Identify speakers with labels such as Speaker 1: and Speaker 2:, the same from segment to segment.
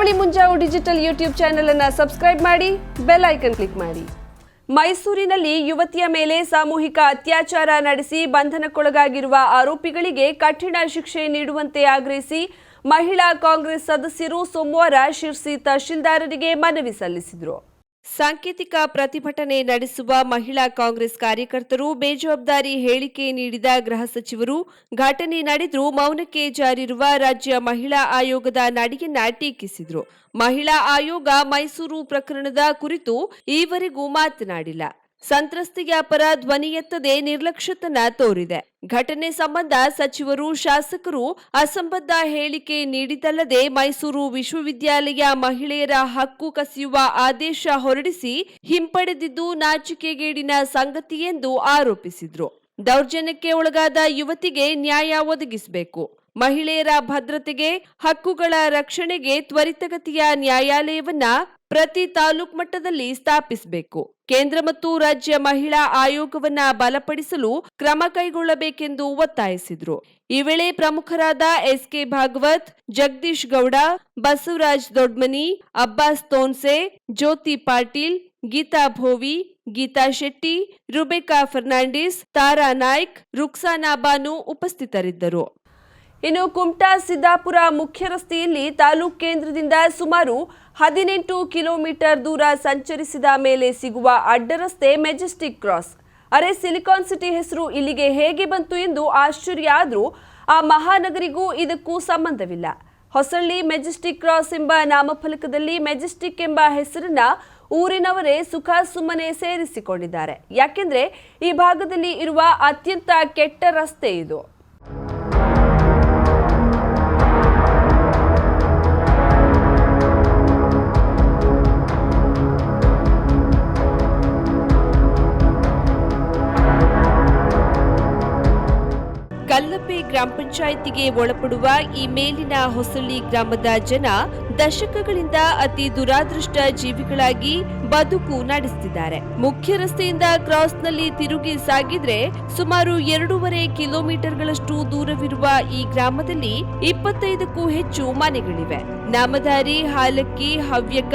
Speaker 1: Karavali Munjavu digital YouTube channel ಅನ್ನು subscribe ಮಾಡಿ, bell icon click ಮಾಡಿ. ಮೈಸೂರಿನಲ್ಲಿ ಯುವತಿಯ ಮೇಲೆ ಸಾಮೂಹಿಕ ಅತ್ಯಾಚಾರ ನಡೆಸಿ ಬಂಧನಕ್ಕೊಳಗಾಗಿರುವ ಆರೋಪಿಗಳಿಗೆ ಕಠಿಣ ಶಿಕ್ಷೆ ನೀಡುವಂತೆ ಆಗ್ರಹಿಸಿ ಮಹಿಳಾ ಕಾಂಗ್ರೆಸ್ ಸದಸ್ಯರು ಸೋಮವಾರ ಶಿರ್ಸಿ ತಹಶೀಲ್ದಾರರಿಗೆ ಮನವಿ ಸಲ್ಲಿಸಿದರು. ಸಾಂಕೇತಿಕ ಪ್ರತಿಭಟನೆ ನಡೆಸುವ ಮಹಿಳಾ ಕಾಂಗ್ರೆಸ್ ಕಾರ್ಯಕರ್ತರು ಬೇಜವಾಬ್ದಾರಿ ಹೇಳಿಕೆ ನೀಡಿದ ಗೃಹ ಸಚಿವರು, ಘಟನೆ ನಡೆದರೂ ಮೌನಕ್ಕೆ ಜಾರಿರುವ ರಾಜ್ಯ ಮಹಿಳಾ ಆಯೋಗದ ನಡೆಯನ್ನ ಟೀಕಿಸಿದರು. ಮಹಿಳಾ ಆಯೋಗ ಮೈಸೂರು ಪ್ರಕರಣದ ಕುರಿತು ಈವರೆಗೂ ಮಾತನಾಡಿಲ್ಲ. ಸಂತ್ರಸ್ತೆಯ ಅಪರ ಧ್ವನಿ ಎತ್ತದೆ ನಿರ್ಲಕ್ಷ್ಯತನ ತೋರಿದೆ. ಘಟನೆ ಸಂಬಂಧ ಸಚಿವರು, ಶಾಸಕರು ಅಸಂಬದ್ಧ ಹೇಳಿಕೆ ನೀಡಿದಲ್ಲದೆ ಮೈಸೂರು ವಿಶ್ವವಿದ್ಯಾಲಯ ಮಹಿಳೆಯರ ಹಕ್ಕು ಕಸಿಯುವ ಆದೇಶ ಹೊರಡಿಸಿ ಹಿಂಪಡೆದಿದ್ದು ನಾಚಿಕೆಗೇಡಿನ ಸಂಗತಿ ಎಂದು ಆರೋಪಿಸಿದ್ರು. ದೌರ್ಜನ್ಯಕ್ಕೆ ಒಳಗಾದ ಯುವತಿಗೆ ನ್ಯಾಯ ಒದಗಿಸಬೇಕು. ಮಹಿಳೆಯರ ಭದ್ರತೆಗೆ, ಹಕ್ಕುಗಳ ರಕ್ಷಣೆಗೆ ತ್ವರಿತಗತಿಯ ನ್ಯಾಯಾಲಯವನ್ನ ಪ್ರತಿ ತಾಲೂಕ್ ಮಟ್ಟದಲ್ಲಿ ಸ್ಥಾಪಿಸಬೇಕು. ಕೇಂದ್ರ ಮತ್ತು ರಾಜ್ಯ ಮಹಿಳಾ ಆಯೋಗವನ್ನ ಬಲಪಡಿಸಲು ಕ್ರಮ ಕೈಗೊಳ್ಳಬೇಕೆಂದು ಒತ್ತಾಯಿಸಿದ್ರು. ಈ ವೇಳೆ ಪ್ರಮುಖರಾದ ಎಸ್ಕೆ ಭಾಗವತ್, ಜಗದೀಶ್ ಗೌಡ, ಬಸವರಾಜ್ ದೊಡ್ಮನಿ, ಅಬ್ಬಾಸ್ ತೋನ್ಸೆ, ಜ್ಯೋತಿ ಪಾಟೀಲ್, ಗೀತಾ ಭೋವಿ, ಗೀತಾ ಶೆಟ್ಟಿ, ರುಬೆಕಾ ಫರ್ನಾಂಡಿಸ್, ತಾರಾ ನಾಯ್ಕ್, ರುಕ್ಸಾನಾ ಬಾನು ಉಪಸ್ಥಿತರಿದ್ದರು. ಇನ್ನು ಕುಮಟಾ ಸಿದ್ದಾಪುರ ಮುಖ್ಯ ರಸ್ತೆಯಲ್ಲಿ ತಾಲೂಕು ಕೇಂದ್ರದಿಂದ ಸುಮಾರು ಹದಿನೆಂಟು ಕಿಲೋಮೀಟರ್ ದೂರ ಸಂಚರಿಸಿದ ಮೇಲೆ ಸಿಗುವ ಅಡ್ಡರಸ್ತೆ ಮೆಜೆಸ್ಟಿಕ್ ಕ್ರಾಸ್. ಅರೆ ಸಿಲಿಕಾನ್ ಸಿಟಿ ಹೆಸರು ಇಲ್ಲಿಗೆ ಹೇಗೆ ಬಂತು ಎಂದು ಆಶ್ಚರ್ಯ ಆದರೂ ಆ ಮಹಾನಗರಿಗೂ ಇದಕ್ಕೂ ಸಂಬಂಧವಿಲ್ಲ. ಹೊಸಳ್ಳಿ ಮೆಜೆಸ್ಟಿಕ್ ಕ್ರಾಸ್ ಎಂಬ ನಾಮಫಲಕದಲ್ಲಿ ಮೆಜೆಸ್ಟಿಕ್ ಎಂಬ ಹೆಸರನ್ನ ಊರಿನವರೇ ಸುಖ ಸುಮ್ಮನೆ ಸೇರಿಸಿಕೊಂಡಿದ್ದಾರೆ. ಯಾಕೆಂದ್ರೆ ಈ ಭಾಗದಲ್ಲಿ ಇರುವ ಅತ್ಯಂತ ಕೆಟ್ಟ ರಸ್ತೆ ಇದು. ಗ್ರಾಮ ಪಂಚಾಯಿತಿಗೆ ಒಳಪಡುವ ಈ ಮೇಲಿನ ಹೊಸಳ್ಳಿ ಗ್ರಾಮದ ಜನ ದಶಕಗಳಿಂದ ಅತಿ ದುರಾದೃಷ್ಟ ಜೀವಿಗಳಾಗಿ ಬದುಕು ನಡೆಸುತ್ತಿದ್ದಾರೆ ಮುಖ್ಯ ರಸ್ತೆಯಿಂದ ಕ್ರಾಸ್ನಲ್ಲಿ ತಿರುಗಿ ಸಾಗಿದ್ರೆ ಸುಮಾರು ಎರಡೂವರೆ ಕಿಲೋಮೀಟರ್ಗಳಷ್ಟು ದೂರವಿರುವ ಈ ಗ್ರಾಮದಲ್ಲಿ ಇಪ್ಪತ್ತೈದಕ್ಕೂ ಹೆಚ್ಚು ಮನೆಗಳಿವೆ. ನಾಮಧಾರಿ, ಹಾಲಕ್ಕಿ, ಹವ್ಯಕ,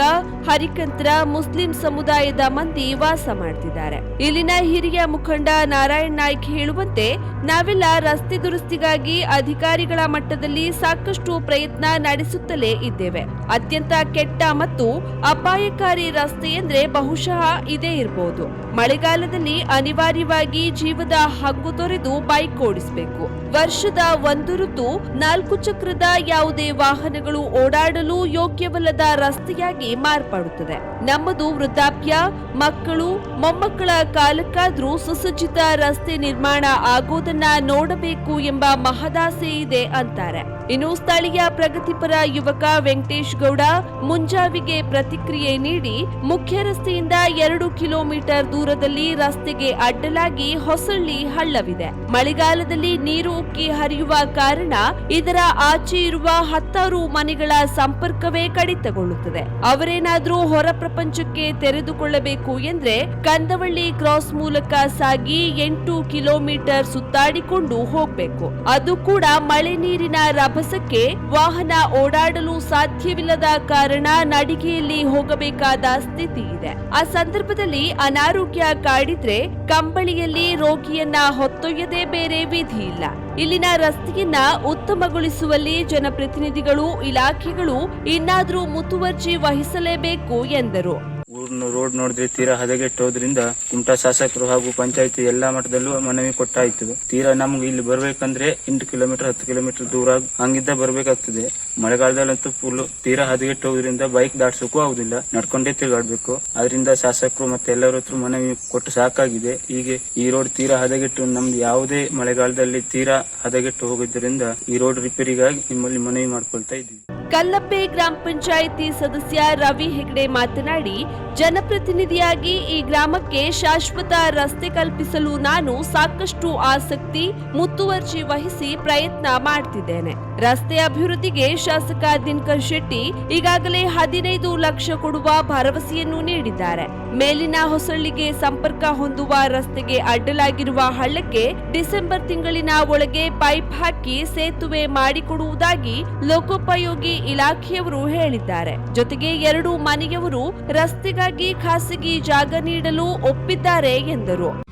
Speaker 1: ಹರಿಕಂತ್ರ ಮುಸ್ಲಿಂ ಸಮುದಾಯದ ಮಂದಿ ವಾಸ ಮಾಡ್ತಿದ್ದಾರೆ. ಇಲ್ಲಿನ ಹಿರಿಯ ಮುಖಂಡ ನಾರಾಯಣ್ ನಾಯ್ಕ್ ಹೇಳುವಂತೆ, ನಾವೆಲ್ಲ ರಸ್ತೆ ದುರಸ್ತಿಗಾಗಿ ಅಧಿಕಾರಿಗಳ ಮಟ್ಟದಲ್ಲಿ ಸಾಕಷ್ಟು ಪ್ರಯತ್ನ ನಡೆಸುತ್ತಲೇ ಇದ್ದೇವೆ. ಅತ್ಯಂತ ಕೆಟ್ಟ ಮತ್ತು ಅಪಾಯಕಾರಿ ರಸ್ತೆ ಎಂದ್ರೆ ಬಹುಶಃ ಇದೇ ಇರಬಹುದು ಮಳೆಗಾಲದಲ್ಲಿ ಅನಿವಾರ್ಯವಾಗಿ ಜೀವದ ಹಗ್ಗು ತೊರೆದು ಬೈಕ್ ಓಡಿಸಬೇಕು. ವರ್ಷದ ಒಂದು ಋತು ನಾಲ್ಕು ಚಕ್ರದ ಯಾವುದೇ ವಾಹನಗಳು ಓಡಾಡಲು ಯೋಗ್ಯವಲ್ಲದ ರಸ್ತೆಯಾಗಿ ಮಾರ್ಪಡುತ್ತದೆ. ನಮ್ಮದು ವೃದ್ಧಾಪ್ಯ, ಮಕ್ಕಳು, ಮೊಮ್ಮಕ್ಕಳ ಕಾಲಕ್ಕಾದ್ರೂ ಸುಸಜ್ಜಿತ ರಸ್ತೆ ನಿರ್ಮಾಣ ಆಗೋದನ್ನ ನೋಡಬೇಕು ಎಂಬ ಮಹದಾಸೆ ಇದೆ ಅಂತಾರೆ. ಇನ್ನು ಸ್ಥಳೀಯ ಪ್ರಗತಿಪರ ಯುವಕ ವೆಂಕಟೇಶ್ ಗೌಡ ಮುಂಜಾವಿಗೆ ಪ್ರತಿಕ್ರಿಯೆ ನೀಡಿ ಮುಖ್ಯ ರಸ್ತೆಯಿಂದ ಎರಡು ಕಿಲೋಮೀಟರ್ ದೂರದಲ್ಲಿ ರಸ್ತೆಗೆ ಅಡ್ಡಲಾಗಿ ಹೊಸಳ್ಳಿ ಹಳ್ಳವಿದೆ. ಮಳೆಗಾಲದಲ್ಲಿ ನೀರು ಉಕ್ಕಿ ಹರಿಯುವ ಕಾರಣ ಇದರ ಆಚೆ ಇರುವ ಹತ್ತಾರು ಮನೆಗಳ ಸಂಪರ್ಕವೇ ಕಡಿತಗೊಳ್ಳುತ್ತದೆ. ಅವರೇನಾದ್ರೂ ಹೊರ ಪ್ರಪಂಚಕ್ಕೆ ತೆರೆದುಕೊಳ್ಳಬೇಕು ಎಂದ್ರೆ ಕಂದವಳ್ಳಿ ಕ್ರಾಸ್ ಮೂಲಕ ಸಾಗಿ ಎಂಟು ಕಿಲೋಮೀಟರ್ ಸುತ್ತಾಡಿಕೊಂಡು ಹೋಗ್ಬೇಕು. ಅದು ಕೂಡ ಮಳೆ ನೀರಿನ ರಭಸಕ್ಕೆ ವಾಹನ ಓಡಾಡಲು ಸಾಧ್ಯವಿಲ್ಲದ ಕಾರಣ ನಡಿಗೆಯಲ್ಲಿ ಹೋಗಬೇಕಾದ ಸ್ಥಿತಿ ಇದೆ. ಆ ಸಂದರ್ಭದಲ್ಲಿ ಅನಾರೋಗ್ಯ ಕಾಡಿದ್ರೆ ಕಂಬಳಿಯಲ್ಲಿ ರೋಗಿಯನ್ನ ಹೊತ್ತೊಯ್ಯದೇ ಬೇರೆ ವಿಧಿ ಇಲ್ಲ. ಇಲ್ಲಿನ ರಸ್ತೆಯನ್ನ ಉತ್ತಮಗೊಳಿಸುವಲ್ಲಿ ಜನಪ್ರತಿನಿಧಿಗಳು, ಇಲಾಖೆಗಳು ಇನ್ನಾದರೂ ಮುತುವರ್ಜಿ ವಹಿಸಲೇಬೇಕು ಎಂದರು.
Speaker 2: ಊರ್ನ ರೋಡ್ ನೋಡಿದ್ರೆ ತೀರಾ ಹದಗೆಟ್ಟೋದ್ರಿಂದ ಕುಮಟಾ ಶಾಸಕರು ಹಾಗೂ ಪಂಚಾಯತಿ ಎಲ್ಲಾ ಮಟ್ಟದಲ್ಲೂ ಮನವಿ ಕೊಟ್ಟಾಯ್ತು ತೀರಾ ನಮ್ಗೆ ಇಲ್ಲಿ ಬರ್ಬೇಕಂದ್ರೆ ಎಂಟು ಕಿಲೋಮೀಟರ್, ಹತ್ತು ಕಿಲೋಮೀಟರ್ ದೂರ ಹಂಗಿದ್ದ ಬರ್ಬೇಕಾಗ್ತದೆ. ಮಳೆಗಾಲದಲ್ಲಂತೂ ಫುಲ್ ತೀರಾ ಹದಗೆಟ್ಟೋದ್ರಿಂದ ಬೈಕ್ ದಾಟ್ಸೋಕು ಆಗುದಿಲ್ಲ. ನಡ್ಕೊಂಡೇ ತಿರುಗಾಡ್ಬೇಕು. ಅದರಿಂದ ಶಾಸಕರು ಮತ್ತೆ ಎಲ್ಲರ ಹತ್ರ ಮನವಿ ಕೊಟ್ಟು ಸಾಕಾಗಿದೆ. ಹೀಗೆ ಈ ರೋಡ್ ತೀರಾ ಹದಗೆಟ್ಟು ನಮ್ದು ಯಾವುದೇ ಮಳೆಗಾಲದಲ್ಲಿ ತೀರಾ ಹದಗೆಟ್ಟು ಹೋಗಿದ್ದರಿಂದ ಈ ರೋಡ್ ರಿಪೇರಿಗಾಗಿ ನಿಮ್ಮಲ್ಲಿ ಮನವಿ ಮಾಡ್ಕೊಳ್ತಾ ಇದ್ದೀವಿ.
Speaker 1: ಕಲ್ಲಪ್ಪೆ ಗ್ರಾಮ ಪಂಚಾಯಿತಿ ಸದಸ್ಯ ರವಿ ಹೆಗ್ಡೆ ಮಾತನಾಡಿ, ಜನಪ್ರತಿನಿಧಿಯಾಗಿ ಈ ಗ್ರಾಮಕ್ಕೆ ಶಾಶ್ವತ ರಸ್ತೆ ಕಲ್ಪಿಸಲು ನಾನು ಸಾಕಷ್ಟು ಆಸಕ್ತಿ, ಮುತುವರ್ಜಿ ವಹಿಸಿ ಪ್ರಯತ್ನ ಮಾಡ್ತಿದ್ದೇನೆ. ರಸ್ತೆ ಅಭಿವೃದ್ಧಿಗೆ ಶಾಸಕ ದಿನಕರ್ ಶೆಟ್ಟಿ ಈಗಾಗಲೇ ಹದಿನೈದು ಲಕ್ಷ ಕೊಡುವ ಭರವಸೆಯನ್ನು ನೀಡಿದ್ದಾರೆ. ಮೇಲಿನ ಹೊಸಳ್ಳಿಗೆ ಸಂಪರ್ಕ ಹೊಂದುವ ರಸ್ತೆಗೆ ಅಡ್ಡಲಾಗಿರುವ ಹಳ್ಳಕ್ಕೆ ಡಿಸೆಂಬರ್ ತಿಂಗಳಿನ ಒಳಗೆ ಪೈಪ್ ಹಾಕಿ ಸೇತುವೆ ಮಾಡಿಕೊಡುವುದಾಗಿ ಲೋಕೋಪಯೋಗಿ ಇಲಾಖೆಯವರು ಹೇಳಿದ್ದಾರೆ. ಜೊತೆಗೆ ಎರಡು ಮನೆಯವರು ರಸ್ತೆಗಾಗಿ ಖಾಸಗಿ ಜಾಗ ನೀಡಲು ಒಪ್ಪಿದ್ದಾರೆ ಎಂದರು.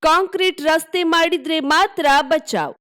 Speaker 1: ಕಾಂಕ್ರೀಟ್ ರಸ್ತೆ ಮಾಡಿದ್ರೆ ಮಾತ್ರ ಬಚಾವ್.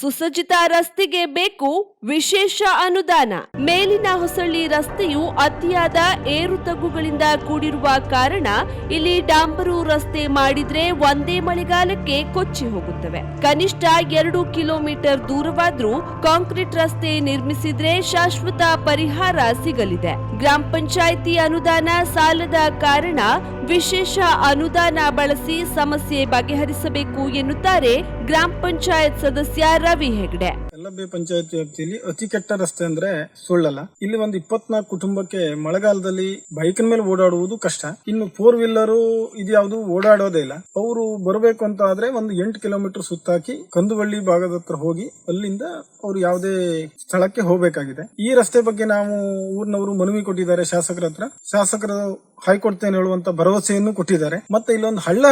Speaker 1: ಸುಸಜ್ಜಿತ ರಸ್ತೆಗೆ ಬೇಕು ವಿಶೇಷ ಅನುದಾನ. ಮೇಲಿನ ಹೊಸಳ್ಳಿ ರಸ್ತೆಯು ಅತಿಯಾದ ಏರು ತಗ್ಗುಗಳಿಂದ ಕೂಡಿರುವ ಕಾರಣ ಇಲ್ಲಿ ಡಾಂಬರು ರಸ್ತೆ ಮಾಡಿದ್ರೆ ಒಂದೇ ಮಳೆಗಾಲಕ್ಕೆ ಕೊಚ್ಚಿ ಹೋಗುತ್ತವೆ. ಕನಿಷ್ಠ ಎರಡು ಕಿಲೋಮೀಟರ್ ದೂರವಾದ್ರೂ ಕಾಂಕ್ರೀಟ್ ರಸ್ತೆ ನಿರ್ಮಿಸಿದ್ರೆ ಶಾಶ್ವತ ಪರಿಹಾರ ಸಿಗಲಿದೆ. ಗ್ರಾಮ ಪಂಚಾಯಿತಿ ಅನುದಾನ ಸಾಲದ ಕಾರಣ ವಿಶೇಷ ಅನುದಾನ ಬಳಸಿ ಸಮಸ್ಯೆ ಬಗೆಹರಿಸಬೇಕು ಎನ್ನುತ್ತಾರೆ ಗ್ರಾಮ ಪಂಚಾಯತ್ ಸದಸ್ಯ ರವಿ ಹೆಗ್ಡೆ.
Speaker 3: ಯಲ್ಲಬ್ಬೆ ಪಂಚಾಯತ್ ವ್ಯಾಪ್ತಿಯಲ್ಲಿ ಅತಿ ಕೆಟ್ಟ ರಸ್ತೆ ಅಂದ್ರೆ ಸುಳ್ಳಲ್ಲ. ಇಲ್ಲಿ ಒಂದು ಇಪ್ಪತ್ನಾಲ್ಕು ಕುಟುಂಬಕ್ಕೆ ಮಳೆಗಾಲದಲ್ಲಿ ಬೈಕ್ ಮೇಲೆ ಓಡಾಡುವುದು ಕಷ್ಟ. ಇನ್ನು ಫೋರ್ ವೀಲರು ಇದ್ಯಾವುದು ಓಡಾಡೋದೇ ಇಲ್ಲ. ಅವರು ಬರಬೇಕು ಅಂತ ಆದ್ರೆ ಒಂದು ಎಂಟು ಕಿಲೋಮೀಟರ್ ಸುತ್ತಾಕಿ ಕಂದುವಳ್ಳಿ ಭಾಗದ ಹತ್ರ ಹೋಗಿ ಅಲ್ಲಿಂದ ಅವರು ಯಾವುದೇ ಸ್ಥಳಕ್ಕೆ ಹೋಗಬೇಕಾಗಿದೆ. ಈ ರಸ್ತೆ ಬಗ್ಗೆ ನಾವು ಊರಿನವರು ಮನವಿ ಕೊಟ್ಟಿದ್ದಾರೆ ಶಾಸಕರ ಹತ್ರ. ಶಾಸಕರು ಹಾಯ್ಕೊಡ್ತೇನೆ ಹೇಳುವಂತ ಭರವಸೆಯನ್ನು ಕೊಟ್ಟಿದ್ದಾರೆ. ಮತ್ತೆ ಇಲ್ಲೊಂದು ಹಳ್ಳ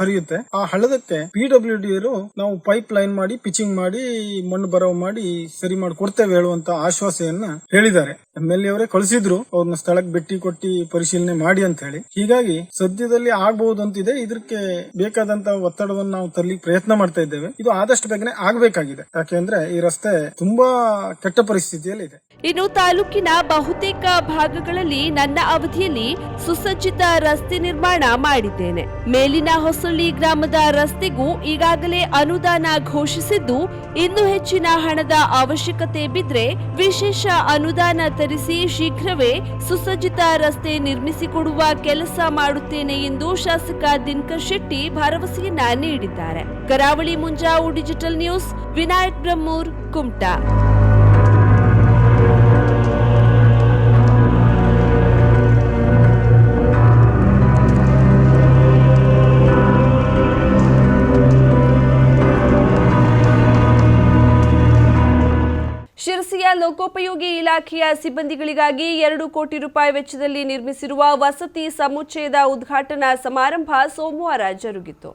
Speaker 3: ಹರಿಯುತ್ತೆ. ಆ ಹಳ್ಳದಕ್ಕೆ ಪಿ ಡಬ್ಲ್ಯೂ ಡಿ ಅವರು ನಾವು ಪೈಪ್ ಲೈನ್ ಮಾಡಿ ಪಿಚಿಂಗ್ ಮಾಡಿ, ಮಣ್ಣು ಬರವ ಮಾಡಿ ಸರಿ ಮಾಡಿ ಕೊಡ್ತೇವೆ ಹೇಳುವಂತ ಆಶ್ವಾಸೆಯನ್ನ ಹೇಳಿದ್ದಾರೆ. ಎಂ ಎಲ್ ಎ ಅವರೇ ಕಳಿಸಿದ್ರು, ಅವ್ರನ್ನ ಸ್ಥಳಕ್ಕೆ ಭೇಟಿ ಕೊಟ್ಟಿ ಪರಿಶೀಲನೆ ಮಾಡಿ ಅಂತ ಹೇಳಿ. ಹೀಗಾಗಿ ಸದ್ಯದಲ್ಲಿ ಆಗಬಹುದು ಅಂತಿದೆ. ಇದಕ್ಕೆ ಬೇಕಾದಂತ ಒತ್ತಡವನ್ನು ನಾವು ತರಲಿಕ್ಕೆ ಪ್ರಯತ್ನ ಮಾಡ್ತಾ ಇದ್ದೇವೆ. ಇದು ಆದಷ್ಟು ಬೇಗನೆ ಆಗ್ಬೇಕಾಗಿದೆ. ಯಾಕೆಂದ್ರೆ ಈ ರಸ್ತೆ ತುಂಬಾ ಕೆಟ್ಟ ಪರಿಸ್ಥಿತಿಯಲ್ಲಿ ಇದೆ
Speaker 1: ಇನ್ನು ತಾಲೂಕಿನ ಬಹುತೇಕ ಭಾಗಗಳಲ್ಲಿ ನನ್ನ ಅವಧಿಯಲ್ಲಿ ಸುಸಜ್ಜಿತ ರಸ್ತೆ ನಿರ್ಮಾಣ ಮಾಡಿದ್ದೇನೆ. ಮೇಲಿನ ಹೊಸಳ್ಳಿ ಗ್ರಾಮದ ರಸ್ತೆಗೂ ಈಗಾಗಲೇ ಅನುದಾನ ಘೋಷಿಸಿದ್ದು, ಇನ್ನು ಹೆಚ್ಚಿನ ಹಣದ ಅವಶ್ಯಕತೆ ಬಿದ್ದರೆ ವಿಶೇಷ ಅನುದಾನ ತರಿಸಿ ಶೀಘ್ರವೇ ಸುಸಜ್ಜಿತ ರಸ್ತೆ ನಿರ್ಮಿಸಿಕೊಡುವ ಕೆಲಸ ಮಾಡುತ್ತೇನೆ ಎಂದು ಶಾಸಕ ದಿನಕರ್ ಶೆಟ್ಟಿ ಭರವಸೆಯನ್ನ ನೀಡಿದ್ದಾರೆ. Karavali Munjavu digital news, Vinayak Brahmur, Kumta. ಶಿರಸಿಯ ಲೋಕೋಪಯೋಗಿ ಇಲಾಖೆಯ ಸಿಬ್ಬಂದಿಗಳಿಗಾಗಿ ಎರಡು ಕೋಟಿ ರೂಪಾಯಿ ವೆಚ್ಚದಲ್ಲಿ ನಿರ್ಮಿಸಿರುವ ವಸತಿ ಸಮುಚ್ಚಯದ ಉದ್ಘಾಟನಾ ಸಮಾರಂಭ ಸೋಮವಾರ ಜರುಗಿತು.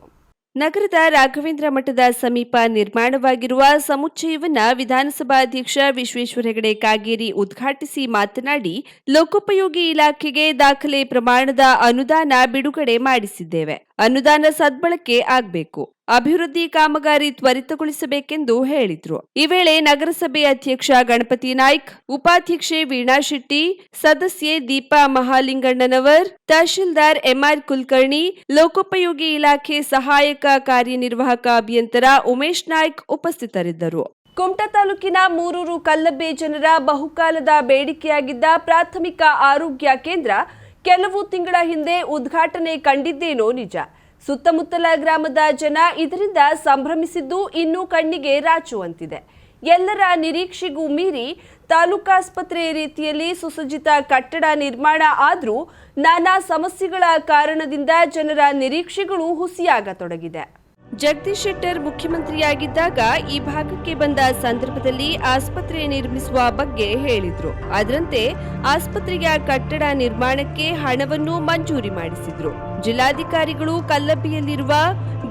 Speaker 1: ನಗರದ ರಾಘವೇಂದ್ರ ಮಠದ ಸಮೀಪ ನಿರ್ಮಾಣವಾಗಿರುವ ಸಮುಚ್ಚಯವನ್ನು ವಿಧಾನಸಭಾಧ್ಯಕ್ಷ ವಿಶ್ವೇಶ್ವರ ಹೆಗಡೆ ಕಾಗೇರಿ ಉದ್ಘಾಟಿಸಿ ಮಾತನಾಡಿ, ಲೋಕೋಪಯೋಗಿ ಇಲಾಖೆಗೆ ದಾಖಲೆ ಪ್ರಮಾಣದ ಅನುದಾನ ಬಿಡುಗಡೆ ಮಾಡಿಸಿದ್ದೇವೆ. ಅನುದಾನ ಸದ್ಬಳಕೆ ಆಗಬೇಕು. ಅಭಿವೃದ್ಧಿ ಕಾಮಗಾರಿ ತ್ವರಿತಗೊಳಿಸಬೇಕೆಂದು ಹೇಳಿದ್ರು. ಈ ವೇಳೆ ನಗರಸಭೆ ಅಧ್ಯಕ್ಷ ಗಣಪತಿ ನಾಯ್ಕ್, ಉಪಾಧ್ಯಕ್ಷೆ ವೀಣಾ ಶೆಟ್ಟಿ, ಸದಸ್ಯೆ ದೀಪಾ ಮಹಾಲಿಂಗಣ್ಣನವರ್, ತಹಶೀಲ್ದಾರ್ ಎಂಆರ್ ಕುಲಕರ್ಣಿ, ಲೋಕೋಪಯೋಗಿ ಇಲಾಖೆ ಸಹಾಯಕ ಕಾರ್ಯನಿರ್ವಾಹಕ ಅಭಿಯಂತರ ಉಮೇಶ್ ನಾಯ್ಕ್ ಉಪಸ್ಥಿತರಿದ್ದರು. ಕುಮಟಾ ತಾಲೂಕಿನ ಮೂರೂರು ಕಲ್ಲಬ್ಬೆ ಜನರ ಬಹುಕಾಲದ ಬೇಡಿಕೆಯಾಗಿದ್ದ ಪ್ರಾಥಮಿಕ ಆರೋಗ್ಯ ಕೇಂದ್ರ ಕೆಲವು ತಿಂಗಳ ಹಿಂದೆ ಉದ್ಘಾಟನೆ ಕಂಡಿದ್ದೇನೋ ನಿಜ. ಸುತ್ತಮುತ್ತಲ ಗ್ರಾಮದ ಜನ ಇದರಿಂದ ಸಂಭ್ರಮಿಸಿದ್ದು ಇನ್ನೂ ಕಣ್ಣಿಗೆ ರಾಚುವಂತಿದೆ ಎಲ್ಲರ ನಿರೀಕ್ಷೆಗೂ ಮೀರಿ ತಾಲೂಕಾಸ್ಪತ್ರೆ ರೀತಿಯಲ್ಲಿ ಸುಸಜ್ಜಿತ ಕಟ್ಟಡ ನಿರ್ಮಾಣ ಆದರೂ ನಾನಾ ಸಮಸ್ಯೆಗಳ ಕಾರಣದಿಂದ ಜನರ ನಿರೀಕ್ಷೆಗಳು ಹುಸಿಯಾಗತೊಡಗಿದೆ. ಜಗದೀಶ್ ಶೆಟ್ಟರ್ ಮುಖ್ಯಮಂತ್ರಿಯಾಗಿದ್ದಾಗ ಈ ಭಾಗಕ್ಕೆ ಬಂದ ಸಂದರ್ಭದಲ್ಲಿ ಆಸ್ಪತ್ರೆ ನಿರ್ಮಿಸುವ ಬಗ್ಗೆ ಹೇಳಿದ್ರು. ಅದರಂತೆ ಆಸ್ಪತ್ರೆಯ ಕಟ್ಟಡ ನಿರ್ಮಾಣಕ್ಕೆ ಹಣವನ್ನು ಮಂಜೂರಿ ಮಾಡಿಸಿದ್ರು. ಜಿಲ್ಲಾಧಿಕಾರಿಗಳು ಕಲ್ಲಬ್ಬಿಯಲ್ಲಿರುವ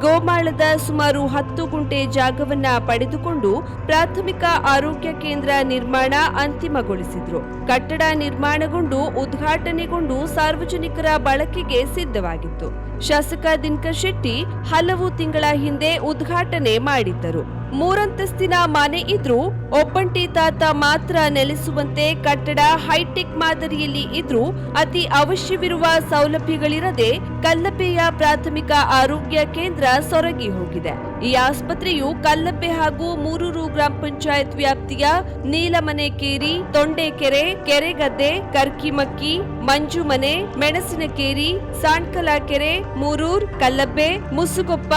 Speaker 1: ಗೋಮಾಳದ ಸುಮಾರು ಹತ್ತು ಗುಂಟೆ ಜಾಗವನ್ನ ಪಡೆದುಕೊಂಡು ಪ್ರಾಥಮಿಕ ಆರೋಗ್ಯ ಕೇಂದ್ರ ನಿರ್ಮಾಣ ಅಂತಿಮಗೊಳಿಸಿದ್ರು. ಕಟ್ಟಡ ನಿರ್ಮಾಣಗೊಂಡು ಉದ್ಘಾಟನೆಗೊಂಡು ಸಾರ್ವಜನಿಕರ ಬಳಕೆಗೆ ಸಿದ್ಧವಾಗಿತ್ತು. ಶಾಸಕ ದಿನಕರ್ ಶೆಟ್ಟಿ ಹಲವು ತಿಂಗಳ ಹಿಂದೆ ಉದ್ಘಾಟನೆ ಮಾಡಿದ್ದರು. ಮೂರಂತಸ್ತಿನ ಮನೆ ಇದ್ರೂ ಒಬ್ಬಂಟಿ ತಾತ ಮಾತ್ರ ನೆಲೆಸುವಂತೆ ಕಟ್ಟಡ, ಹೈಟೆಕ್ ಮಾದರಿಯಲ್ಲಿ ಇದ್ರೂ ಅತಿ ಅವಶ್ಯವಿರುವ ಸೌಲಭ್ಯಗಳಿರದೆ ಕಲ್ಲಪೆಯ ಪ್ರಾಥಮಿಕ ಆರೋಗ್ಯ ಕೇಂದ್ರ ಸೊರಗಿ ಹೋಗಿದೆ. ಈ ಆಸ್ಪತ್ರೆಯು ಕಲ್ಲಪ್ಪೆ ಹಾಗೂ ಮೂರೂರು ಗ್ರಾಮ ಪಂಚಾಯತ್ ವ್ಯಾಪ್ತಿಯ ನೀಲಮನೆ ಕೇರಿ, ತೊಂಡೆಕೆರೆ, ಕೆರೆಗದ್ದೆ, ಕರ್ಕಿಮಕ್ಕಿ, ಮಂಜುಮನೆ, ಮೆಣಸಿನಕೇರಿ, ಸಾಣ್ಕಲಾಕೆರೆ, ಮೂರೂರ್ ಕಲ್ಲಬ್ಬೆ ಮುಸುಗೊಪ್ಪ,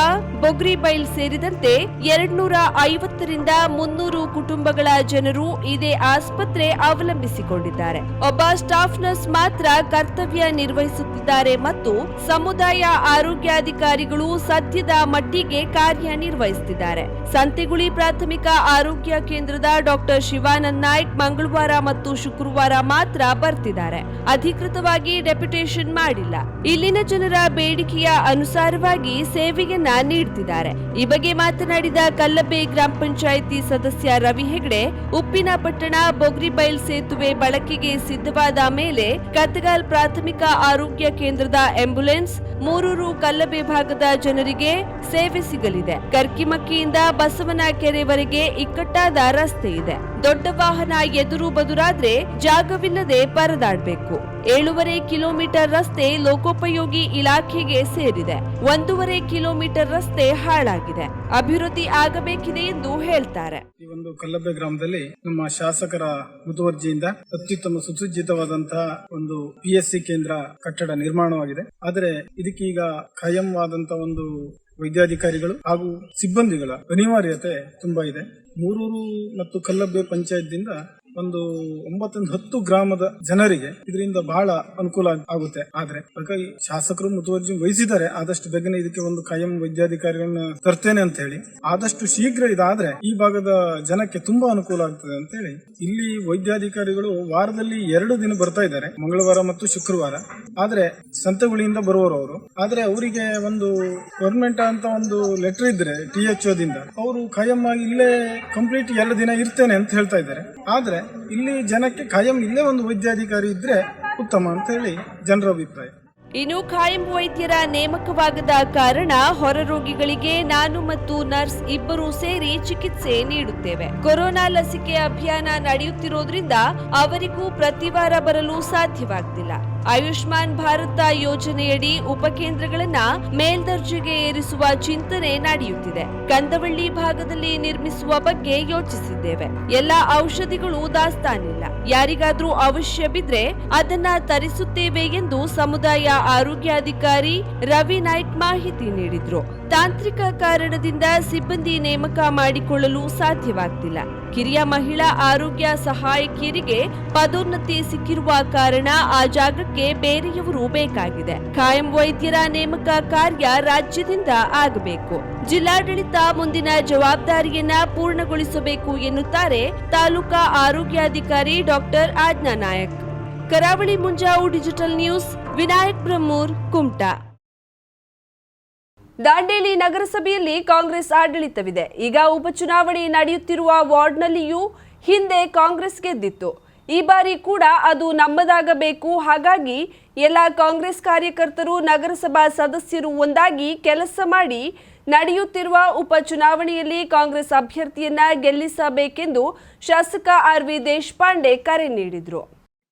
Speaker 1: ಬೊಗ್ರಿಬೈಲ್ ಸೇರಿದಂತೆ ಎರಡ್ನೂರ ಐವತ್ತರಿಂದ ಮುನ್ನೂರು ಕುಟುಂಬಗಳ ಜನರು ಇದೇ ಆಸ್ಪತ್ರೆ ಅವಲಂಬಿಸಿಕೊಂಡಿದ್ದಾರೆ. ಒಬ್ಬ ಸ್ಟಾಫ್ ನರ್ಸ್ ಮಾತ್ರ ಕರ್ತವ್ಯ ನಿರ್ವಹಿಸುತ್ತಿದ್ದಾರೆ ಮತ್ತು ಸಮುದಾಯ ಆರೋಗ್ಯಾಧಿಕಾರಿಗಳು ಸದ್ಯದ ಮಟ್ಟಿಗೆ ಕಾರ್ಯ ಕಾರ್ಯನಿರ್ವಹಿಸುತ್ತಿದ್ದಾರೆ ಸಂತೆಗುಳಿ ಪ್ರಾಥಮಿಕ ಆರೋಗ್ಯ ಕೇಂದ್ರದ ಡಾಕ್ಟರ್ ಶಿವಾನಂದ್ ನಾಯ್ಕ್ ಮಂಗಳವಾರ ಮತ್ತು ಶುಕ್ರವಾರ ಮಾತ್ರ ಬರ್ತಿದ್ದಾರೆ. ಅಧಿಕೃತವಾಗಿ ಡೆಪ್ಯುಟೇಷನ್ ಮಾಡಿಲ್ಲ. ಇಲ್ಲಿನ ಜನರ ಬೇಡಿಕೆಯ ಅನುಸಾರವಾಗಿ ಸೇವೆಯನ್ನ ನೀಡುತ್ತಿದ್ದಾರೆ ಈ ಬಗ್ಗೆ ಮಾತನಾಡಿದ ಕಲ್ಲಬೆ ಗ್ರಾಮ ಪಂಚಾಯಿತಿ ಸದಸ್ಯ ರವಿ ಹೆಗ್ಡೆ, ಉಪ್ಪಿನ ಪಟ್ಟಣ ಬೊಗ್ರಿಬೈಲ್ ಸೇತುವೆ ಬಳಕೆಗೆ ಸಿದ್ಧವಾದ ಮೇಲೆ ಕತ್ತಗಾಲ್ ಪ್ರಾಥಮಿಕ ಆರೋಗ್ಯ ಕೇಂದ್ರದ ಆಂಬ್ಯುಲೆನ್ಸ್ ಮೂರೂರು ಕಲ್ಲಬೆ ಭಾಗದ ಜನರಿಗೆ ಸೇವೆ ಸಿಗಲಿದೆ. ಕರ್ಕಿಮಕ್ಕಿಯಿಂದ ಬಸವನ ಕೆರೆವರೆಗೆ ಇಕ್ಕಟ್ಟಾದ ರಸ್ತೆ ಇದೆ. ದೊಡ್ಡ ವಾಹನ ಎದುರು ಬದುರಾದ್ರೆ ಜಾಗವಿಲ್ಲದೆ ಪರದಾಡಬೇಕು. ಏಳೂವರೆ ಕಿಲೋಮೀಟರ್ ರಸ್ತೆ ಲೋಕೋಪಯೋಗಿ ಇಲಾಖೆಗೆ ಸೇರಿದೆ. ಒಂದೂವರೆ ಕಿಲೋಮೀಟರ್ ರಸ್ತೆ ಹಾಳಾಗಿದೆ. ಅಭಿವೃದ್ಧಿ ಆಗಬೇಕಿದೆ ಎಂದು ಹೇಳ್ತಾರೆ.
Speaker 3: ಈ ಒಂದು ಕಲ್ಲಬ್ಬೆ ಗ್ರಾಮದಲ್ಲಿ ನಮ್ಮ ಶಾಸಕರ ಮುತುವರ್ಜಿಯಿಂದ ಅತ್ಯುತ್ತಮ ಸುಸಜ್ಜಿತವಾದಂತಹ ಒಂದು ಪಿ ಕೇಂದ್ರ ಕಟ್ಟಡ ನಿರ್ಮಾಣವಾಗಿದೆ. ಆದರೆ ಇದಕ್ಕೀಗ ಖಾಯಂವಾದಂತಹ ಒಂದು ವೈದ್ಯಾಧಿಕಾರಿಗಳು ಹಾಗೂ ಸಿಬ್ಬಂದಿಗಳ ಅನಿವಾರ್ಯತೆ ತುಂಬಾ ಇದೆ. ಮೂರೂರು ಮತ್ತು ಕಲ್ಲಬ್ಬೆ ಪಂಚಾಯತ್ದಿಂದ ಒಂದು ಒಂಬತ್ತೊಂದು ಹತ್ತು ಗ್ರಾಮದ ಜನರಿಗೆ ಇದರಿಂದ ಬಹಳ ಅನುಕೂಲ ಆಗುತ್ತೆ. ಆದ್ರೆ ಹಾಗಾಗಿ ಶಾಸಕರು ಮುತುವರ್ಜಿ ವಹಿಸಿದ್ದಾರೆ. ಆದಷ್ಟು ಬೇಗನೆ ಇದಕ್ಕೆ ಒಂದು ಕಾಯಂ ವೈದ್ಯಾಧಿಕಾರಿಗಳನ್ನ ತರ್ತೇನೆ ಅಂತ ಹೇಳಿ. ಆದಷ್ಟು ಶೀಘ್ರ ಇದಾದ್ರೆ ಈ ಭಾಗದ ಜನಕ್ಕೆ ತುಂಬಾ ಅನುಕೂಲ ಆಗ್ತದೆ ಅಂತ ಹೇಳಿ. ಇಲ್ಲಿ ವೈದ್ಯಾಧಿಕಾರಿಗಳು ವಾರದಲ್ಲಿ ಎರಡು ದಿನ ಬರ್ತಾ ಇದ್ದಾರೆ. ಮಂಗಳವಾರ ಮತ್ತು ಶುಕ್ರವಾರ. ಆದ್ರೆ ಸಂತೆಗುಳಿಯಿಂದ ಬರುವರು ಅವರು. ಆದ್ರೆ ಅವರಿಗೆ ಒಂದು ಗವರ್ಮೆಂಟ್ ಅಂತ ಒಂದು ಲೆಟರ್ ಇದ್ರೆ ಟಿ ಎಚ್ ಅವರು ಖಾಯಂ ಆಗಿ ಇಲ್ಲೇ ಕಂಪ್ಲೀಟ್ ಎರಡು ದಿನ ಇರ್ತೇನೆ ಅಂತ ಹೇಳ್ತಾ ಇದ್ದಾರೆ. ಆದ್ರೆ ಇಲ್ಲಿ ಜನಕ್ಕೆ ಖಾಯಂ ಇಲ್ಲೇ ಒಂದು ವೈದ್ಯಾಧಿಕಾರಿ ಇದ್ರೆ ಉತ್ತಮ ಅಂತ ಹೇಳಿ ಜನರ ಅಭಿಪ್ರಾಯ.
Speaker 1: ಇನ್ನು ಖಾಯಂ ವೈದ್ಯರ ನೇಮಕವಾಗದ ಕಾರಣ ಹೊರ ರೋಗಿಗಳಿಗೆ ನಾನು ಮತ್ತು ನರ್ಸ್ ಇಬ್ಬರು ಸೇರಿ ಚಿಕಿತ್ಸೆ ನೀಡುತ್ತೇವೆ. ಕೊರೋನಾ ಲಸಿಕೆ ಅಭಿಯಾನ ನಡೆಯುತ್ತಿರೋದ್ರಿಂದ ಅವರಿಗೂ ಪ್ರತಿವಾರ ಬರಲು ಸಾಧ್ಯವಾಗ್ತಿಲ್ಲ. ಆಯುಷ್ಮಾನ್ ಭಾರತ ಯೋಜನೆಯಡಿ ಉಪಕೇಂದ್ರಗಳನ್ನ ಮೇಲ್ದರ್ಜೆಗೆ ಏರಿಸುವ ಚಿಂತನೆ ನಡೆಯುತ್ತಿದೆ. ಕಂದವಳ್ಳಿ ಭಾಗದಲ್ಲಿ ನಿರ್ಮಿಸುವ ಬಗ್ಗೆ ಯೋಚಿಸಿದ್ದೇವೆ. ಎಲ್ಲಾ ಔಷಧಿಗಳು ದಾಸ್ತಾನಿಲ್ಲ. ಯಾರಿಗಾದ್ರೂ ಅವಶ್ಯ ಬಿದ್ರೆ ಅದನ್ನ ತರಿಸುತ್ತೇವೆ ಎಂದು ಸಮುದಾಯ ಆರೋಗ್ಯಾಧಿಕಾರಿ ರವಿ ನಾಯ್ಕ್ ಮಾಹಿತಿ ನೀಡಿದ್ರು. ತಾಂತ್ರಿಕ ಕಾರಣದಿಂದ ಸಿಬ್ಬಂದಿ ನೇಮಕ ಮಾಡಿಕೊಳ್ಳಲು ಸಾಧ್ಯವಾಗ್ತಿಲ್ಲ. ಕಿರಿಯ ಮಹಿಳಾ ಆರೋಗ್ಯ ಸಹಾಯಕಿಯರಿಗೆ ಪದೋನ್ನತಿ ಸಿಕ್ಕಿರುವ ಕಾರಣ ಆ ಜಾಗಕ್ಕೆ ಬೇರೆಯವರು ಬೇಕಾಗಿದೆ. ಕಾಯಂ ವೈದ್ಯರ ನೇಮಕ ಕಾರ್ಯ ರಾಜ್ಯದಿಂದ ಆಗಬೇಕು. ಜಿಲ್ಲಾಡಳಿತ ಮುಂದಿನ ಜವಾಬ್ದಾರಿಯನ್ನ ಪೂರ್ಣಗೊಳಿಸಬೇಕು ಎನ್ನುತ್ತಾರೆ ತಾಲೂಕಾ ಆರೋಗ್ಯಾಧಿಕಾರಿ ಡಾಕ್ಟರ್ ಆಜ್ಞಾ Nayak. Karavali Munjavu digital news, Vinayak Brahmur, Kumta. Dandeli ನಗರಸಭೆಯಲ್ಲಿ ಕಾಂಗ್ರೆಸ್ ಆಡಳಿತವಿದೆ. ಈಗ ಉಪಚುನಾವಣೆ ನಡೆಯುತ್ತಿರುವ ವಾರ್ಡ್ನಲ್ಲಿಯೂ ಹಿಂದೆ ಕಾಂಗ್ರೆಸ್ ಗೆದ್ದಿತ್ತು. ಈ ಬಾರಿ ಕೂಡ ಅದು ನಮ್ಮದಾಗಬೇಕು. ಹಾಗಾಗಿ ಎಲ್ಲ ಕಾಂಗ್ರೆಸ್ ಕಾರ್ಯಕರ್ತರು, ನಗರಸಭಾ ಸದಸ್ಯರು ಒಂದಾಗಿ ಕೆಲಸ ಮಾಡಿ ನಡೆಯುತ್ತಿರುವ ಉಪಚುನಾವಣೆಯಲ್ಲಿ ಕಾಂಗ್ರೆಸ್ ಅಭ್ಯರ್ಥಿಯನ್ನ ಗೆಲ್ಲಿಸಬೇಕೆಂದು ಶಾಸಕ ಆರ್ ವಿ ದೇಶಪಾಂಡೆ ಕರೆ ನೀಡಿದರು.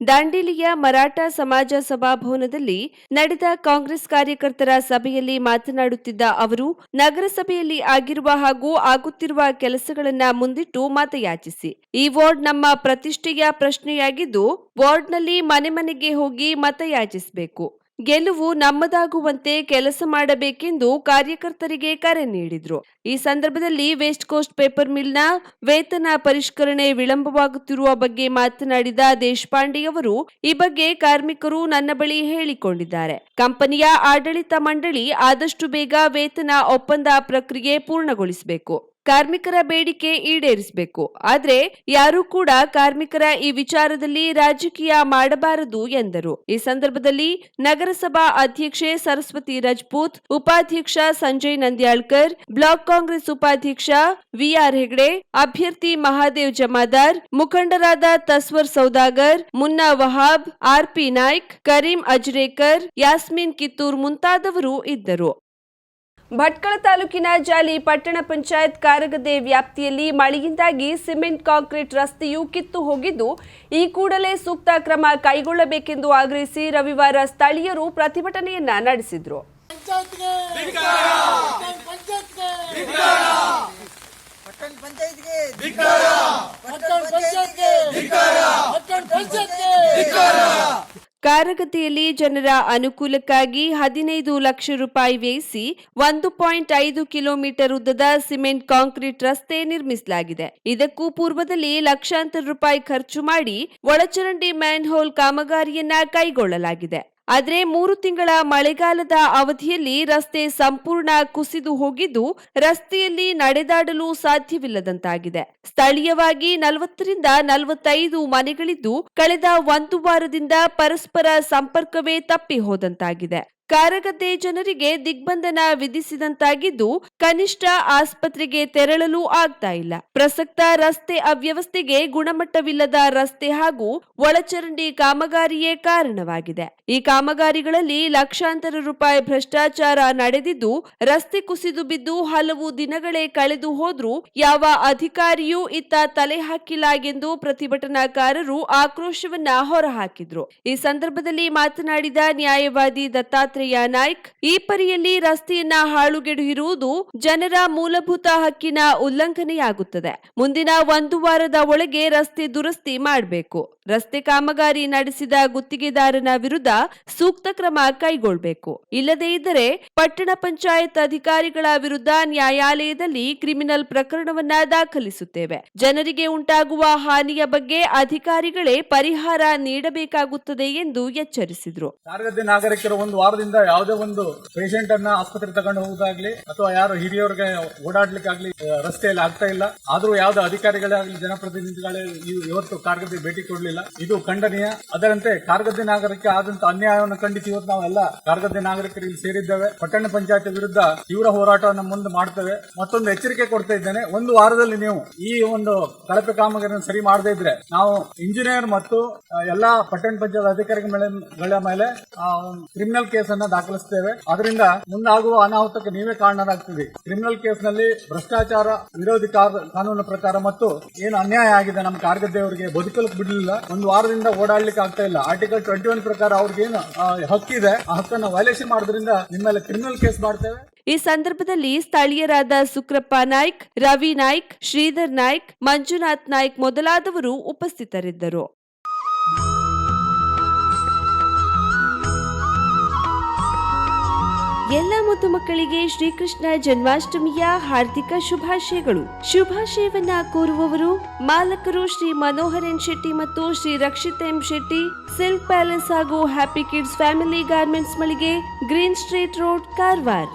Speaker 1: ದಾಂಡೇಲಿಯ ಮರಾಠ ಸಮಾಜ ಸಭಾಭವನದಲ್ಲಿ ನಡೆದ ಕಾಂಗ್ರೆಸ್ ಕಾರ್ಯಕರ್ತರ ಸಭೆಯಲ್ಲಿ ಮಾತನಾಡುತ್ತಿದ್ದ ಅವರು, ನಗರಸಭೆಯಲ್ಲಿ ಆಗಿರುವ ಹಾಗೂ ಆಗುತ್ತಿರುವ ಕೆಲಸಗಳನ್ನ ಮುಂದಿಟ್ಟು ಮತಯಾಚಿಸಿ. ಈ ವಾರ್ಡ್ ನಮ್ಮ ಪ್ರತಿಷ್ಠೆಯ ಪ್ರಶ್ನೆಯಾಗಿದ್ದು, ವಾರ್ಡ್ನಲ್ಲಿ ಮನೆ ಮನೆಗೆ ಹೋಗಿ ಮತಯಾಚಿಸಬೇಕು. ಗೆಲುವು ನಮ್ಮದಾಗುವಂತೆ ಕೆಲಸ ಮಾಡಬೇಕೆಂದು ಕಾರ್ಯಕರ್ತರಿಗೆ ಕರೆ ನೀಡಿದ್ರು. ಈ ಸಂದರ್ಭದಲ್ಲಿ ವೆಸ್ಟ್ ಕೋಸ್ಟ್ ಪೇಪರ್ ಮಿಲ್ನ ವೇತನ ಪರಿಷ್ಕರಣೆ ವಿಳಂಬವಾಗುತ್ತಿರುವ ಬಗ್ಗೆ ಮಾತನಾಡಿದ ದೇಶಪಾಂಡೆಯವರು ಈ ಬಗ್ಗೆ ಕಾರ್ಮಿಕರು ನನ್ನ ಬಳಿ ಹೇಳಿಕೊಂಡಿದ್ದಾರೆ. ಕಂಪನಿಯ ಆಡಳಿತ ಮಂಡಳಿ ಆದಷ್ಟು ಬೇಗ ವೇತನ ಒಪ್ಪಂದ ಪ್ರಕ್ರಿಯೆ ಪೂರ್ಣಗೊಳಿಸಬೇಕು. ಕಾರ್ಮಿಕರ ಬೇಡಿಕೆ ಈಡೇರಿಸಬೇಕು. ಆದ್ರೆ ಯಾರೂ ಕೂಡ ಕಾರ್ಮಿಕರ ಈ ವಿಚಾರದಲ್ಲಿ ರಾಜಕೀಯ ಮಾಡಬಾರದು ಎಂದರು. ಈ ಸಂದರ್ಭದಲ್ಲಿ ನಗರಸಭಾ ಅಧ್ಯಕ್ಷೆ ಸರಸ್ವತಿ ರಜಪೂತ್, ಉಪಾಧ್ಯಕ್ಷ ಸಂಜಯ್ ನಂದ್ಯಾಳ್ಕರ್, ಬ್ಲಾಕ್ ಕಾಂಗ್ರೆಸ್ ಉಪಾಧ್ಯಕ್ಷ ವಿಆರ್ ಹೆಗ್ಡೆ, ಅಭ್ಯರ್ಥಿ ಮಹಾದೇವ್ ಜಮಾದಾರ್, ಮುಖಂಡರಾದ ತಸ್ವರ್ ಸೌದಾಗರ್, ಮುನ್ನಾ ವಹಾಬ್, ಆರ್ಪಿ ನಾಯ್ಕ್, ಕರೀಂ ಅಜ್ರೇಕರ್, ಯಾಸ್ಮಿನ್ ಕಿತ್ತೂರ್ ಮುಂತಾದವರು ಇದ್ದರು. ಭಟ್ಕಳ ತಾಲೂಕಿನ ಜಾಲಿ ಪಟ್ಟಣ ಪಂಚಾಯತ್ ಕಾರಗದೆ ವ್ಯಾಪ್ತಿಯಲ್ಲಿ ಮಳೆಯಿಂದಾಗಿ ಸಿಮೆಂಟ್ ಕಾಂಕ್ರೀಟ್ ರಸ್ತೆಯು ಕಿತ್ತು ಹೋಗಿದ್ದು, ಈ ಕೂಡಲೇ ಸೂಕ್ತ ಕ್ರಮ ಕೈಗೊಳ್ಳಬೇಕೆಂದು ಆಗ್ರಹಿಸಿ ರವಿವಾರ ಸ್ಥಳೀಯರು ಪ್ರತಿಭಟನೆಯನ್ನ ನಡೆಸಿದ್ರು. ಕಾರಗತಿಯಲ್ಲಿ ಜನರ ಅನುಕೂಲಕ್ಕಾಗಿ ಹದಿನೈದು ಲಕ್ಷ ರೂಪಾಯಿ ವ್ಯಯಿಸಿ ಒಂದು ಪಾಯಿಂಟ್ ಐದು ಕಿಲೋಮೀಟರ್ ಉದ್ದದ ಸಿಮೆಂಟ್ ಕಾಂಕ್ರೀಟ್ ರಸ್ತೆ ನಿರ್ಮಿಸಲಾಗಿದೆ. ಇದಕ್ಕೂ ಪೂರ್ವದಲ್ಲಿ ಲಕ್ಷಾಂತರ ರೂಪಾಯಿ ಖರ್ಚು ಮಾಡಿ ಒಳಚರಂಡಿ ಮ್ಯಾನ್ಹೋಲ್ ಕಾಮಗಾರಿಯನ್ನ ಕೈಗೊಳ್ಳಲಾಗಿದೆ. ಆದ್ರೆ ಮೂರು ತಿಂಗಳ ಮಳೆಗಾಲದ ಅವಧಿಯಲ್ಲಿ ರಸ್ತೆ ಸಂಪೂರ್ಣ ಕುಸಿದು ಹೋಗಿದ್ದು ರಸ್ತೆಯಲ್ಲಿ ನಡೆದಾಡಲು ಸಾಧ್ಯವಿಲ್ಲದಂತಾಗಿದೆ. ಸ್ಥಳೀಯವಾಗಿ ನಲವತ್ತರಿಂದ ನಲವತ್ತೈದು ಮನೆಗಳಿದ್ದು ಕಳೆದ ಒಂದು ವಾರದಿಂದ ಪರಸ್ಪರ ಸಂಪರ್ಕವೇ ತಪ್ಪಿ ಹೋದಂತಾಗಿದೆ. ಕಾರಗದ್ದೆ ಜನರಿಗೆ ದಿಗ್ಬಂಧನ ವಿಧಿಸಿದಂತಾಗಿದ್ದು ಕನಿಷ್ಠ ಆಸ್ಪತ್ರೆಗೆ ತೆರಳಲು ಆಗ್ತಾ ಇಲ್ಲ. ಪ್ರಸಕ್ತ ರಸ್ತೆ ಅವ್ಯವಸ್ಥೆಗೆ ಗುಣಮಟ್ಟವಿಲ್ಲದ ರಸ್ತೆ ಹಾಗೂ ಒಳಚರಂಡಿ ಕಾಮಗಾರಿಯೇ ಕಾರಣವಾಗಿದೆ. ಈ ಕಾಮಗಾರಿಗಳಲ್ಲಿ ಲಕ್ಷಾಂತರ ರೂಪಾಯಿ ಭ್ರಷ್ಟಾಚಾರ ನಡೆದಿದ್ದು ರಸ್ತೆ ಕುಸಿದು ಬಿದ್ದು ಹಲವು ದಿನಗಳೇ ಕಳೆದು ಹೋದ್ರೂ ಯಾವ ಅಧಿಕಾರಿಯೂ ಇತ್ತ ತಲೆ ಹಾಕಿಲ್ಲ ಎಂದು ಪ್ರತಿಭಟನಾಕಾರರು ಆಕ್ರೋಶವನ್ನ ಹೊರಹಾಕಿದ್ರು. ಈ ಸಂದರ್ಭದಲ್ಲಿ ಮಾತನಾಡಿದ ನ್ಯಾಯವಾದಿ ದತ್ತಾತ್ರೇಯ ನಾಯ್ಕ್, ಈ ಪರಿಯಲ್ಲಿ ರಸ್ತೆಯನ್ನ ಹಾಳುಗೆಡಿರುವುದು ಜನರ ಮೂಲಭೂತ ಹಕ್ಕಿನ ಉಲ್ಲಂಘನೆಯಾಗುತ್ತದೆ. ಮುಂದಿನ ಒಂದು ವಾರದ ಒಳಗೆ ರಸ್ತೆ ದುರಸ್ತಿ ಮಾಡಬೇಕು. ರಸ್ತೆ ಕಾಮಗಾರಿ ನಡೆಸಿದ ಗುತ್ತಿಗೆದಾರನ ವಿರುದ್ಧ ಸೂಕ್ತ ಕ್ರಮ ಕೈಗೊಳ್ಳಬೇಕು ಇಲ್ಲದೇ ಇದ್ದರೆ ಪಟ್ಟಣ ಪಂಚಾಯತ್ ಅಧಿಕಾರಿಗಳ ವಿರುದ್ಧ ನ್ಯಾಯಾಲಯದಲ್ಲಿ ಕ್ರಿಮಿನಲ್ ಪ್ರಕರಣವನ್ನ ದಾಖಲಿಸುತ್ತೇವೆ. ಜನರಿಗೆ ಉಂಟಾಗುವ ಹಾನಿಯ ಬಗ್ಗೆ ಅಧಿಕಾರಿಗಳೇ ಪರಿಹಾರ ನೀಡಬೇಕಾಗುತ್ತದೆ ಎಂದು ಎಚ್ಚರಿಸಿದ್ರು.
Speaker 4: ಕಾರ್ಗದ್ದೆ ನಾಗರಿಕರು ಒಂದು ವಾರದಿಂದ ಯಾವುದೇ ಒಂದು ಪೇಷಂಟ್ ಅನ್ನ ಆಸ್ಪತ್ರೆ ತಗೊಂಡು ಹೋಗುದಾಗ್ಲಿ ಅಥವಾ ಯಾರು ಹಿರಿಯವರಿಗೆ ಓಡಾಡ್ಲಿಕ್ಕಾಗ್ಲಿ ರಸ್ತೆಯಲ್ಲಿ ಆಗ್ತಾ ಇಲ್ಲ. ಆದ್ರೂ ಯಾವ್ದು ಅಧಿಕಾರಿಗಳಾಗ್ಲಿ ಜನಪ್ರತಿನಿಧಿಗಳೇ ಇವ್- ಇವತ್ತು ಕಾರ್ಗದ್ದೆ ಭೇಟಿ ಇದು ಖಂಡನೀಯ. ಅದರಂತೆ ಕಾರ್ಗದ್ದೆ ನಾಗರಿಕ ಆದಂತ ಅನ್ಯಾಯವನ್ನು ಖಂಡಿಸಿ ಇವತ್ತು ನಾವೆಲ್ಲ ಕಾರ್ಗದ್ದೆ ನಾಗರಿಕರು ಇಲ್ಲಿ ಸೇರಿದ್ದೇವೆ. ಪಟ್ಟಣ ಪಂಚಾಯತ್ ವಿರುದ್ಧ ತೀವ್ರ ಹೋರಾಟವನ್ನು ಮುಂದೆ ಮಾಡ್ತೇವೆ. ಮತ್ತೊಂದು ಎಚ್ಚರಿಕೆ ಕೊಡ್ತಾ ಇದ್ದೇನೆ. ಒಂದು ವಾರದಲ್ಲಿ ನೀವು ಈ ಒಂದು ಕಳಪೆ ಕಾಮಗಾರಿಯನ್ನು ಸರಿ ಮಾಡದೇ ಇದ್ರೆ ನಾವು ಇಂಜಿನಿಯರ್ ಮತ್ತು ಎಲ್ಲಾ ಪಟ್ಟಣ ಪಂಚಾಯತ್ ಅಧಿಕಾರಿಗಳ ಮೇಲೆ- ಕ್ರಿಮಿನಲ್ ಕೇಸ್ ಅನ್ನ ದಾಖಲಿಸ್ತೇವೆ. ಅದರಿಂದ ಮುಂದಾಗುವ ಅನಾಹುತಕ್ಕೆ ನೀವೇ ಕಾರಣರಾಗ್ತೀವಿ ಕ್ರಿಮಿನಲ್ ಕೇಸ್ನಲ್ಲಿ ಭ್ರಷ್ಟಾಚಾರ ವಿರೋಧಿ ಕಾನೂನು ಪ್ರಕಾರ ಮತ್ತು ಏನು ಅನ್ಯಾಯ ಆಗಿದೆ ನಮ್ಮ ಕಾರ್ಗದ್ದೆ ಅವರಿಗೆ ಬದುಕಲು ಬಿಡಲಿಲ್ಲ. ಒಂದು ವಾರದಿಂದ ಓಡಾಡ್ಲಿಕ್ಕೆ ಆಗ್ತಾ ಇಲ್ಲ. ಆರ್ಟಿಕಲ್ ಟ್ವೆಂಟಿ ಒನ್ ಪ್ರಕಾರ ಅವ್ರಿಗೇನು ಹಕ್ಕಿದೆ. ಆ ಹಕ್ಕನ್ನು ವಯಲೇಷನ್ ಮಾಡೋದ್ರಿಂದ ನಿಮ್ಮ ಮೇಲೆ ಕ್ರಿಮಿನಲ್ ಕೇಸ್ ಮಾಡ್ತೇವೆ.
Speaker 1: ಈ ಸಂದರ್ಭದಲ್ಲಿ ಸ್ಥಳೀಯರಾದ ಸುಕ್ರಪ್ಪ ನಾಯ್ಕ್, ರವಿ ನಾಯ್ಕ್, ಶ್ರೀಧರ್ ನಾಯ್ಕ್, ಮಂಜುನಾಥ್ ನಾಯ್ಕ್ ಮೊದಲಾದವರು ಉಪಸ್ಥಿತರಿದ್ದರು. ಎಲ್ಲ ಮುದ್ದು ಮಕ್ಕಳಿಗೆ ಶ್ರೀಕೃಷ್ಣ ಜನ್ಮಾಷ್ಟಮಿಯ ಹಾರ್ದಿಕ ಶುಭಾಶಯಗಳು. ಶುಭಾಶಯವನ್ನ ಕೋರುವವರು ಮಾಲಕರು ಶ್ರೀ ಮನೋಹರನ್ ಶೆಟ್ಟಿ ಮತ್ತು Shri Rakshit M Shetty. Silk palace ಹಾಗೂ ಹ್ಯಾಪಿ ಕಿಡ್ಸ್ ಫ್ಯಾಮಿಲಿ ಗಾರ್ಮೆಂಟ್ಸ್ ಮಳಿಗೆ ಗ್ರೀನ್ ಸ್ಟ್ರೀಟ್ ರೋಡ್, ಕಾರವಾರ್.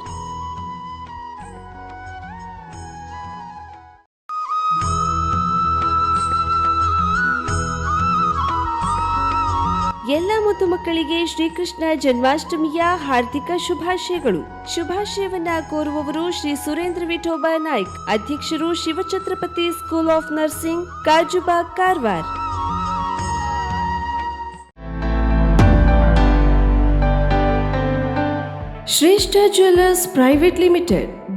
Speaker 1: ಮುದ್ದು ಮಕ್ಕಳಿಗೆ ಶ್ರೀಕೃಷ್ಣ ಜನ್ಮಾಷ್ಟಮಿಯ ಹಾರ್ದಿಕ ಶುಭಾಶಯಗಳು. ಶುಭಾಶಯವನ್ನ ಕೋರುವವರು ಶ್ರೀ ಸುರೇಂದ್ರ ವಿಠೋಬಾ ನಾಯ್ಕ್, ಅಧ್ಯಕ್ಷರು Shivachhatrapati school of nursing Kajubag Karwar. Shreshta jewellers private limited.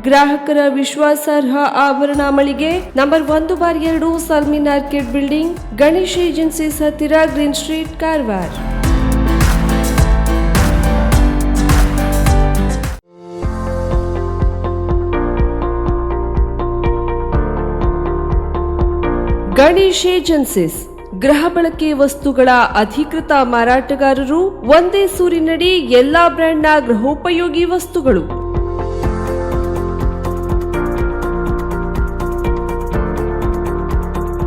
Speaker 1: ಗ್ರಾಹಕರ ವಿಶ್ವಾಸಾರ್ಹ ಆಭರಣ ಮಳಿಗೆ ನಂಬರ್ ಒಂದು ಬಾರ್ ಎರಡು Salmin orchid building, Ganesh agencies ಹತ್ತಿರ green street, Karwar. Ganesh agencies, ಗೃಹ ಬಳಕೆ ವಸ್ತುಗಳ ಅಧಿಕೃತ ಮಾರಾಟಗಾರರು ಒಂದೇ ಸೂರಿನಡಿ ಎಲ್ಲಾ ಬ್ರ್ಯಾಂಡ್ನ ಗೃಹೋಪಯೋಗಿ ವಸ್ತುಗಳು.